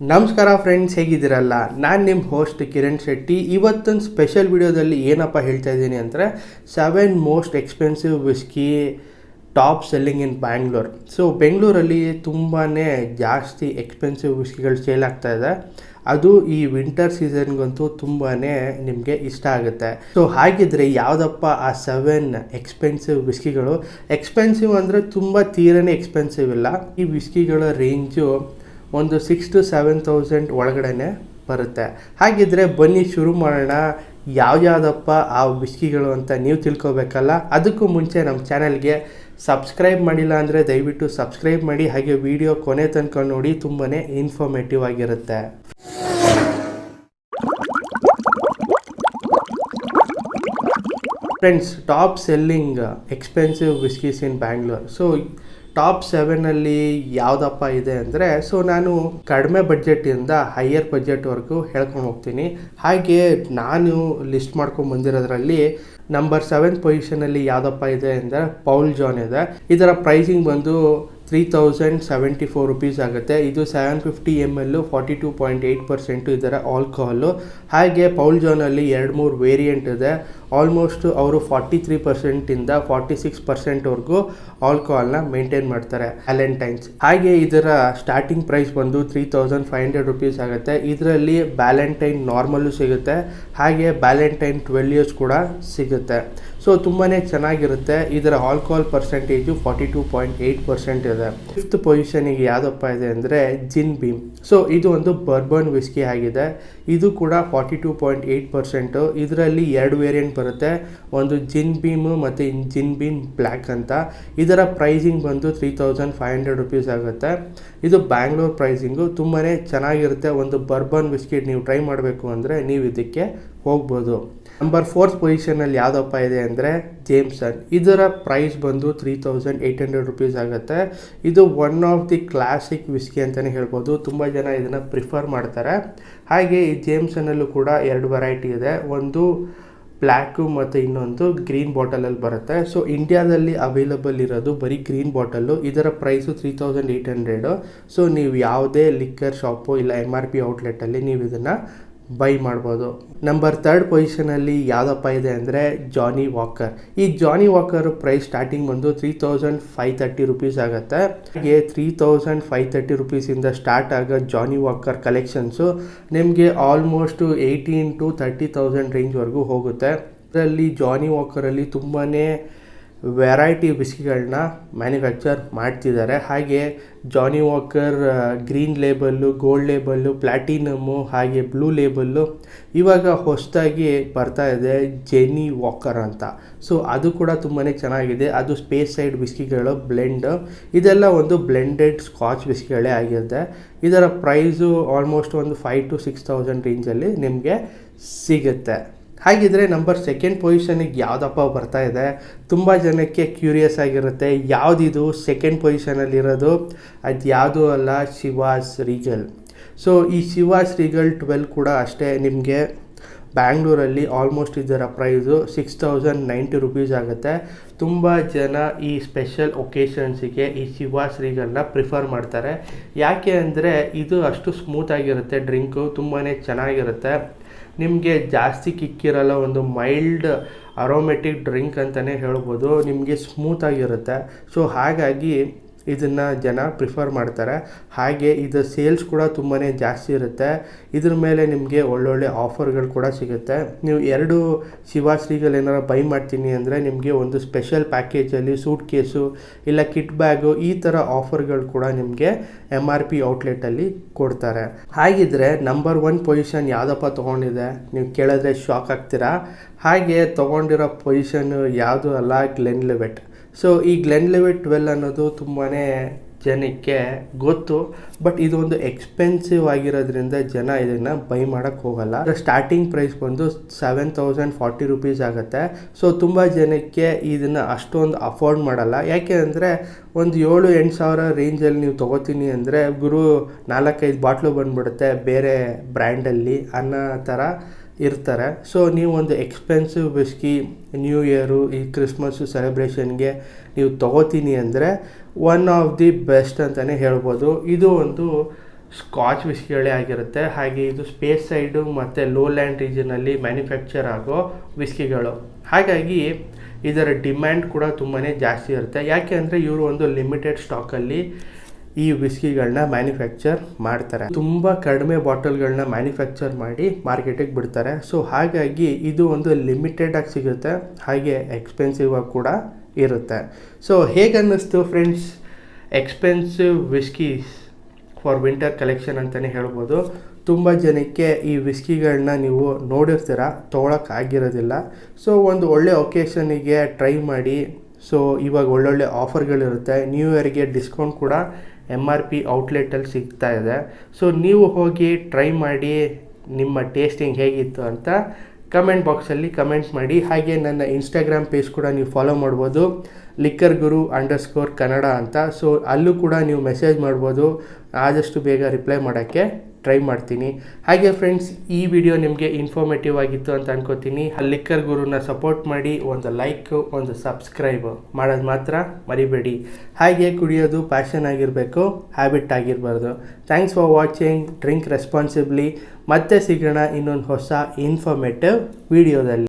ನಮಸ್ಕಾರ ಫ್ರೆಂಡ್ಸ್ ಹೇಗಿದ್ದೀರಲ್ಲ? ನಾನು ನಿಮ್ಮ ಹೋಸ್ಟ್ ಕಿರಣ್ ಶೆಟ್ಟಿ. ಇವತ್ತೊಂದು ಸ್ಪೆಷಲ್ ವಿಡಿಯೋದಲ್ಲಿ ಏನಪ್ಪ ಹೇಳ್ತಾ ಇದ್ದೀನಿ ಅಂದರೆ seven most expensive whisky top selling in Bangalore so ಬೆಂಗಳೂರಲ್ಲಿ ತುಂಬಾ ಜಾಸ್ತಿ ಎಕ್ಸ್ಪೆನ್ಸಿವ್ ವಿಸ್ಕಿಗಳು ಸೇಲ್ ಆಗ್ತಾ ಇದೆ. ಅದು ಈ ವಿಂಟರ್ ಸೀಸನ್ಗಂತೂ ತುಂಬಾ ನಿಮಗೆ ಇಷ್ಟ ಆಗುತ್ತೆ. ಸೊ ಹಾಗಿದ್ರೆ ಯಾವುದಪ್ಪ ಆ ಸೆವೆನ್ ಎಕ್ಸ್ಪೆನ್ಸಿವ್ ವಿಸ್ಕಿಗಳು ಎಕ್ಸ್ಪೆನ್ಸಿವ್ ಅಂದರೆ ತುಂಬ ತೀರನೇ ಎಕ್ಸ್ಪೆನ್ಸಿವ್ ಇಲ್ಲ. ಈ ವಿಸ್ಕಿಗಳ ರೇಂಜು ಒಂದು ಸಿಕ್ಸ್ ಟು ಸೆವೆನ್ ತೌಸಂಡ್ ಒಳಗಡೆ ಬರುತ್ತೆ. ಹಾಗಿದ್ರೆ ಬನ್ನಿ ಶುರು ಮಾಡೋಣ. ಯಾವ್ಯಾವುದಪ್ಪ ಆ ಬಿಸ್ಕಿಗಳು ಅಂತ ನೀವು ತಿಳ್ಕೊಬೇಕಲ್ಲ? ಅದಕ್ಕೂ ಮುಂಚೆ ನಮ್ಮ ಚಾನಲ್ಗೆ ಸಬ್ಸ್ಕ್ರೈಬ್ ಮಾಡಿಲ್ಲ ಅಂದರೆ ದಯವಿಟ್ಟು ಸಬ್ಸ್ಕ್ರೈಬ್ ಮಾಡಿ. ಹಾಗೆ ವಿಡಿಯೋ ಕೊನೆ ತನಕ ನೋಡಿ ತುಂಬಾ ಇನ್ಫಾರ್ಮೇಟಿವ್ ಆಗಿರುತ್ತೆ. Friends top selling expensive whiskies in Bangalore so top ಸೆವೆನಲ್ಲಿ ಯಾವುದಪ್ಪ ಇದೆ ಅಂದರೆ, ಸೊ ನಾನು ಕಡಿಮೆ ಬಡ್ಜೆಟಿಂದ ಹೈಯರ್ ಬಡ್ಜೆಟ್ವರೆಗೂ ಹೇಳ್ಕೊಂಡು ಹೋಗ್ತೀನಿ. ಹಾಗೆ ನಾನು ಲಿಸ್ಟ್ ಮಾಡ್ಕೊಂಡು ಬಂದಿರೋದ್ರಲ್ಲಿ ನಂಬರ್ ಸೆವೆನ್ ಪೊಸಿಷನಲ್ಲಿ ಯಾವುದಪ್ಪ ಇದೆ ಅಂದರೆ ಪೌಲ್ ಜಾನ್ ಇದೆ. ಇದರ ಪ್ರೈಸಿಂಗ್ ಬಂದು three thousand seventy four rupees ಆಗುತ್ತೆ. ಇದು seven fifty M L forty two point eight percent ಇದರ ಆಲ್ಕೋಹಾಲು ಹಾಗೆ ಪೌಲ್ ಜೋನಲ್ಲಿ ಎರಡು ಮೂರು ವೇರಿಯಂಟ್ ಇದೆ. ಆಲ್ಮೋಸ್ಟ್ ಅವರು ಫಾರ್ಟಿ ತ್ರೀ ಪರ್ಸೆಂಟಿಂದ ಫಾರ್ಟಿ ಸಿಕ್ಸ್ ಪರ್ಸೆಂಟ್ವರೆಗೂ ಆಲ್ಕೋಹಾಲ್ನ ಮೇಂಟೈನ್ ಮಾಡ್ತಾರೆ ವ್ಯಾಲೆಂಟೈನ್ಸ್ ಹಾಗೆ ಇದರ ಸ್ಟಾರ್ಟಿಂಗ್ ಪ್ರೈಸ್ ಬಂದು three thousand five hundred rupees ಆಗುತ್ತೆ. ಇದರಲ್ಲಿ ಬ್ಯಾಲೆಂಟೈನ್ ನಾರ್ಮಲ್ಲು ಸಿಗುತ್ತೆ. ಹಾಗೆ ಬ್ಯಾಲೆಂಟೈನ್ ಟ್ವೆಲ್ ಇಯರ್ಸ್ ಕೂಡ ಸಿಗುತ್ತೆ. ಸೊ ತುಂಬಾ ಚೆನ್ನಾಗಿರುತ್ತೆ. ಇದರ alcohol percentage forty two point eight percent ಇದೆ ಫಿಫ್ತ್ ಪೊಸಿಷನಿಗೆ ಯಾವುದಪ್ಪ ಇದೆ ಅಂದರೆ ಜಿನ್ ಬೀಮ್ ಸೊ ಇದು ಒಂದು ಬರ್ಬನ್ ವಿಸ್ಕಿ ಆಗಿದೆ. ಇದು ಕೂಡ forty two point eight percent ಇದರಲ್ಲಿ ಎರಡು ವೇರಿಯಂಟ್ ಬರುತ್ತೆ. ಒಂದು ಜಿನ್ ಬೀಮು ಮತ್ತು ಜಿನ್ ಬೀಮ್ ಬ್ಲ್ಯಾಕ್ ಅಂತ. ಇದರ ಪ್ರೈಸಿಂಗ್ ಬಂದು three thousand five hundred rupees ಆಗುತ್ತೆ. ಇದು ಬ್ಯಾಂಗ್ಳೂರ್ ಪ್ರೈಸಿಂಗು ತುಂಬಾ ಚೆನ್ನಾಗಿರುತ್ತೆ. ಒಂದು ಬರ್ಬನ್ ವಿಸ್ಕಿ ನೀವು ಟ್ರೈ ಮಾಡಬೇಕು ಅಂದರೆ ನೀವು ಇದಕ್ಕೆ ಹೋಗ್ಬೋದು. ನಂಬರ್ ಫೋರ್ತ್ ಪೊಸಿಷನಲ್ಲಿ ಯಾವುದಪ್ಪ ಇದೆ ಅಂದರೆ ಜೇಮ್ಸನ್ ಇದರ ಪ್ರೈಸ್ ಬಂದು three thousand eight hundred rupees ಆಗುತ್ತೆ. ಇದು one of the classic whisky ಅಂತಲೇ ಹೇಳ್ಬೋದು. ತುಂಬ ಜನ ಇದನ್ನು ಪ್ರಿಫರ್ ಮಾಡ್ತಾರೆ. ಹಾಗೆ ಈ ಜೇಮ್ಸನ್ನಲ್ಲೂ ಕೂಡ ಎರಡು ವೆರೈಟಿ ಇದೆ. ಒಂದು ಬ್ಲ್ಯಾಕು ಮತ್ತು ಇನ್ನೊಂದು ಗ್ರೀನ್ ಬಾಟಲಲ್ಲಿ ಬರುತ್ತೆ. ಸೊ ಇಂಡಿಯಾದಲ್ಲಿ ಅವೈಲಬಲ್ ಇರೋದು ಬರೀ ಗ್ರೀನ್ ಬಾಟಲ್ಲು ಇದರ price three thousand eight hundred so ನೀವು ಯಾವುದೇ ಲಿಕ್ಕರ್ ಶಾಪು ಇಲ್ಲ ಎಂ ಆರ್ ಪಿ ಔಟ್ಲೆಟಲ್ಲಿ ನೀವು ಇದನ್ನು ಬೈ ಮಾಡ್ಬೋದು. ನಂಬರ್ ತರ್ಡ್ ಪೊಸಿಷನಲ್ಲಿ ಯಾವುದಪ್ಪ ಇದೆ ಅಂದರೆ ಜಾನಿ ವಾಕರ್ ಈ ಜಾನಿ ವಾಕರ್ ಪ್ರೈಸ್ ಸ್ಟಾರ್ಟಿಂಗ್ ಬಂದು three thousand five thirty rupees ಆಗುತ್ತೆ. ಹಾಗೆ ತ್ರೀ ತೌಸಂಡ್ ಫೈವ್ ತರ್ಟಿ ರುಪೀಸಿಂದ ಸ್ಟಾರ್ಟ್ ಆಗೋ ಜಾನಿ ವಾಕರ್ ಕಲೆಕ್ಷನ್ಸು ನಿಮಗೆ almost eighteen to thirty thousand ರೇಂಜ್ವರೆಗೂ ಹೋಗುತ್ತೆ. ಅದರಲ್ಲಿ ಜಾನಿ ವಾಕರಲ್ಲಿ ತುಂಬಾ ವೆರೈಟಿ ಬಿಸ್ಕಿಗಳನ್ನ ಮ್ಯಾನುಫ್ಯಾಕ್ಚರ್ ಮಾಡ್ತಿದ್ದಾರೆ. ಹಾಗೆ Johnnie Walker green label, gold label platinum ಹಾಗೆ ಬ್ಲೂ ಲೇಬಲ್ಲು ಇವಾಗ ಹೊಸದಾಗಿ ಬರ್ತಾ ಇದೆ ಜೆನಿ ವಾಕರ್ ಅಂತ. ಸೊ, ಅದು ಕೂಡ ತುಂಬಾ ಚೆನ್ನಾಗಿದೆ. ಅದು ಸ್ಪೇಸ್ ಸೈಡ್ ಬಿಸ್ಕಿಗಳು ಬ್ಲೆಂಡ್. ಇದೆಲ್ಲ ಒಂದು ಬ್ಲೆಂಡೆಡ್ ಸ್ಕಾಚ್ ಬಿಸ್ಕಿಗಳೇ ಆಗಿರುತ್ತೆ. ಇದರ ಪ್ರೈಸು ಆಲ್ಮೋಸ್ಟ್ ಒಂದು ಫೈವ್ ಟು ಸಿಕ್ಸ್ ತೌಸಂಡ್ ರೇಂಜಲ್ಲಿ ನಿಮಗೆ ಸಿಗುತ್ತೆ. ಹಾಗಿದ್ರೆ ನಂಬರ್ ಸೆಕೆಂಡ್ ಪೊಸಿಷನಿಗೆ ಯಾವುದಪ್ಪ ಬರ್ತಾ ಇದೆ? ತುಂಬ ಜನಕ್ಕೆ ಕ್ಯೂರಿಯಸ್ ಆಗಿರುತ್ತೆ. ಯಾವುದಿದು ಸೆಕೆಂಡ್ ಪೊಸಿಷನಲ್ಲಿರೋದು ಅದು ಯಾವುದೂ ಅಲ್ಲ? ಶಿವಾಸ್ ರೀಗಲ್ ಸೊ ಈ ಶಿವಾಸ್ ರೀಗಲ್ ಟ್ವೆಲ್ ಕೂಡ ಅಷ್ಟೇ ನಿಮಗೆ. ಬ್ಯಾಂಗ್ಳೂರಲ್ಲಿ ಆಲ್ಮೋಸ್ಟ್ ಇದರ price six thousand ninety rupees ಆಗುತ್ತೆ. ತುಂಬ ಜನ ಈ ಸ್ಪೆಷಲ್ ಒಕೇಶನ್ಸಿಗೆ ಈ ಶಿವಾಶ್ರೀಗಳನ್ನ ಪ್ರಿಫರ್ ಮಾಡ್ತಾರೆ. ಯಾಕೆ ಅಂದರೆ ಇದು ಅಷ್ಟು ಸ್ಮೂತಾಗಿರುತ್ತೆ ಡ್ರಿಂಕು ತುಂಬಾ ಚೆನ್ನಾಗಿರುತ್ತೆ. ನಿಮಗೆ ಜಾಸ್ತಿ ಕಿಕ್ಕಿರಲ್ಲ, ಒಂದು ಮೈಲ್ಡ್ ಅರೋಮೆಟಿಕ್ ಡ್ರಿಂಕ್ ಅಂತಲೇ ಹೇಳ್ಬೋದು. ನಿಮಗೆ ಸ್ಮೂತಾಗಿರುತ್ತೆ ಸೊ ಹಾಗಾಗಿ ಇದನ್ನು ಜನ ಪ್ರಿಫರ್ ಮಾಡ್ತಾರೆ. ಹಾಗೆ ಇದು ಸೇಲ್ಸ್ ಕೂಡ ತುಂಬಾ ಜಾಸ್ತಿ ಇರುತ್ತೆ. ಇದ್ರ ಮೇಲೆ ನಿಮಗೆ ಒಳ್ಳೊಳ್ಳೆ ಆಫರ್ಗಳು ಕೂಡ ಸಿಗುತ್ತೆ. ನೀವು ಎರಡು ಶಿವಾಶ್ರೀಗಳು ಏನಾರು ಬೈ ಮಾಡ್ತೀನಿ ಅಂದರೆ ನಿಮಗೆ ಒಂದು ಸ್ಪೆಷಲ್ ಪ್ಯಾಕೇಜಲ್ಲಿ ಸೂಟ್ ಕೇಸು ಇಲ್ಲ ಕಿಟ್ ಬ್ಯಾಗು ಈ ಥರ ಆಫರ್ಗಳು ಕೂಡ ನಿಮಗೆ ಎಂ ಆರ್ ಪಿ ಔಟ್ಲೆಟಲ್ಲಿ ಕೊಡ್ತಾರೆ. ಹಾಗಿದ್ರೆ ನಂಬರ್ ಒನ್ ಪೊಸಿಷನ್ ಯಾವುದಪ್ಪ ತೊಗೊಂಡಿದೆ? ನೀವು ಕೇಳಿದ್ರೆ ಶಾಕ್ ಆಗ್ತೀರಾ? ಹಾಗೆ ತೊಗೊಂಡಿರೋ ಪೊಸಿಷನ್ ಯಾವುದು ಅಲ್ಲ? ಗ್ಲೆನ್ ಲೆವೆಟ್ ಸೊ ಈ ಗ್ಲೆನ್ ಲೆವೆಟ್ ಟ್ವೆಲ್ ಅನ್ನೋದು ತುಂಬಾ ಜನಕ್ಕೆ ಗೊತ್ತು ಬಟ್ ಇದೊಂದು ಎಕ್ಸ್ಪೆನ್ಸಿವ್ ಆಗಿರೋದ್ರಿಂದ ಜನ ಇದನ್ನು ಬೈ ಮಾಡೋಕ್ಕೆ ಹೋಗಲ್ಲ. ಸ್ಟಾರ್ಟಿಂಗ್ ಪ್ರೈಸ್ ಬಂದು ಸೆವೆನ್ ತೌಸಂಡ್ ಫಾರ್ಟಿ ರುಪೀಸ್ ಆಗುತ್ತೆ. ಸೊ ತುಂಬ ಜನಕ್ಕೆ ಇದನ್ನು ಅಷ್ಟೊಂದು ಅಫೋರ್ಡ್ ಮಾಡಲ್ಲ. ಯಾಕೆ ಅಂದರೆ ಒಂದು ಏಳು, ಎಂಟು ಸಾವಿರ ರೇಂಜಲ್ಲಿ ನೀವು ತೊಗೋತೀನಿ ಅಂದರೆ ಗುರು ನಾಲ್ಕೈದು ಬಾಟ್ಲು ಬಂದುಬಿಡುತ್ತೆ ಬೇರೆ ಬ್ರ್ಯಾಂಡಲ್ಲಿ ಅನ್ನೋ ಥರ ಇರ್ತಾರೆ. ಸೊ ನೀವು ಒಂದು ಎಕ್ಸ್ಪೆನ್ಸಿವ್ ವಿಸ್ಕಿ ನ್ಯೂ ಇಯರು ಈ ಕ್ರಿಸ್ಮಸ್ಸು ಸೆಲೆಬ್ರೇಷನ್ಗೆ ನೀವು ತೊಗೋತೀನಿ ಅಂದರೆ ಒನ್ ಆಫ್ ದಿ ಬೆಸ್ಟ್ ಅಂತಲೇ ಹೇಳ್ಬೋದು. ಇದು ಒಂದು ಸ್ಕಾಚ್ ವಿಸ್ಕಿಗಳೇ ಆಗಿರುತ್ತೆ. ಹಾಗೆ ಇದು ಸ್ಪೇಸ್ ಸೈಡು ಮತ್ತು ಲೋ ಲ್ಯಾಂಡ್ ರೀಜನಲ್ಲಿ ಮ್ಯಾನುಫ್ಯಾಕ್ಚರ್ ಆಗೋ ವಿಸ್ಕಿಗಳು ಹಾಗಾಗಿ ಇದರ ಡಿಮ್ಯಾಂಡ್ ಕೂಡ ತುಂಬಾ ಜಾಸ್ತಿ ಇರುತ್ತೆ. ಯಾಕೆ ಅಂದರೆ ಇವರು ಒಂದು ಲಿಮಿಟೆಡ್ ಸ್ಟಾಕಲ್ಲಿ ಈ ವಿಸ್ಕಿಗಳನ್ನ ಮ್ಯಾನುಫ್ಯಾಕ್ಚರ್ ಮಾಡ್ತಾರೆ. ತುಂಬ ಕಡಿಮೆ ಬಾಟಲ್ಗಳನ್ನ ಮ್ಯಾನುಫ್ಯಾಕ್ಚರ್ ಮಾಡಿ ಮಾರ್ಕೆಟಿಗೆ ಬಿಡ್ತಾರೆ. ಸೊ ಹಾಗಾಗಿ ಇದು ಒಂದು ಲಿಮಿಟೆಡ್ ಆಗಿ ಸಿಗುತ್ತೆ. ಹಾಗೆ ಎಕ್ಸ್ಪೆನ್ಸಿವ್ ಆಗಿ ಕೂಡ ಇರುತ್ತೆ. ಸೊ ಹೇಗೆ ಅನ್ನಿಸ್ತು friends expensive whiskies for winter collection ಅಂತಲೇ ಹೇಳ್ಬೋದು. ತುಂಬ ಜನಕ್ಕೆ ಈ ವಿಸ್ಕಿಗಳನ್ನ ನೀವು ನೋಡಿರ್ತೀರ? ತೊಗೊಳಕ್ಕೆ ಆಗಿರೋದಿಲ್ಲ. ಸೊ ಒಂದು ಒಳ್ಳೆ ಒಕೇಶನಿಗೆ ಟ್ರೈ ಮಾಡಿ. ಸೊ ಇವಾಗ ಒಳ್ಳೊಳ್ಳೆ ಆಫರ್ಗಳಿರುತ್ತೆ ನ್ಯೂ ಇಯರ್ಗೆ ಡಿಸ್ಕೌಂಟ್ ಕೂಡ ಎಂ ಆರ್ ಪಿ ಔಟ್ಲೆಟಲ್ಲಿ ಸಿಗ್ತಾ ಇದೆ. ಸೊ ನೀವು ಹೋಗಿ ಟ್ರೈ ಮಾಡಿ ನಿಮ್ಮ ಟೇಸ್ಟಿಂಗ್ ಹೇಗಿತ್ತು ಅಂತ ಕಮೆಂಟ್ ಬಾಕ್ಸಲ್ಲಿ ಕಮೆಂಟ್ ಮಾಡಿ. ಹಾಗೆ ನನ್ನ ಇನ್ಸ್ಟಾಗ್ರಾಮ್ ಪೇಜ್ ಕೂಡ ನೀವು ಫಾಲೋ ಮಾಡ್ಬೋದು. ಲಿಕ್ಕರ್ ಗುರು ಅಂಡರ್ ಸ್ಕೋರ್ ಕನ್ನಡ ಅಂತ. ಸೊ ಅಲ್ಲೂ ಕೂಡ ನೀವು ಮೆಸೇಜ್ ಮಾಡ್ಬೋದು. ಆದಷ್ಟು ಬೇಗ ರಿಪ್ಲೈ ಮಾಡೋಕ್ಕೆ ಟ್ರೈ ಮಾಡ್ತೀನಿ. ಹಾಗೆ ಫ್ರೆಂಡ್ಸ್ ಈ ವಿಡಿಯೋ ನಿಮಗೆ ಇನ್ಫಾರ್ಮೇಟಿವ್ ಆಗಿತ್ತು ಅಂತ ಅನ್ಕೋತೀನಿ. ಲಿಕ್ಕರ್ ಗುರುನ ಸಪೋರ್ಟ್ ಮಾಡಿ, ಒಂದು ಲೈಕ್ ಒಂದು ಸಬ್ಸ್ಕ್ರೈಬ್ ಮಾಡೋದು ಮಾತ್ರ ಮರಿಬೇಡಿ. ಹಾಗೆ ಕುಡಿಯೋದು ಪ್ಯಾಷನ್ ಆಗಿರಬೇಕು habit ಆಗಿರಬಾರ್ದು. Thanks for watching drink responsibly ಮತ್ತೆ ಸಿಗೋಣ ಇನ್ನೊಂದು ಹೊಸ ಇನ್ಫಾರ್ಮೇಟಿವ್ ವಿಡಿಯೋದಲ್ಲಿ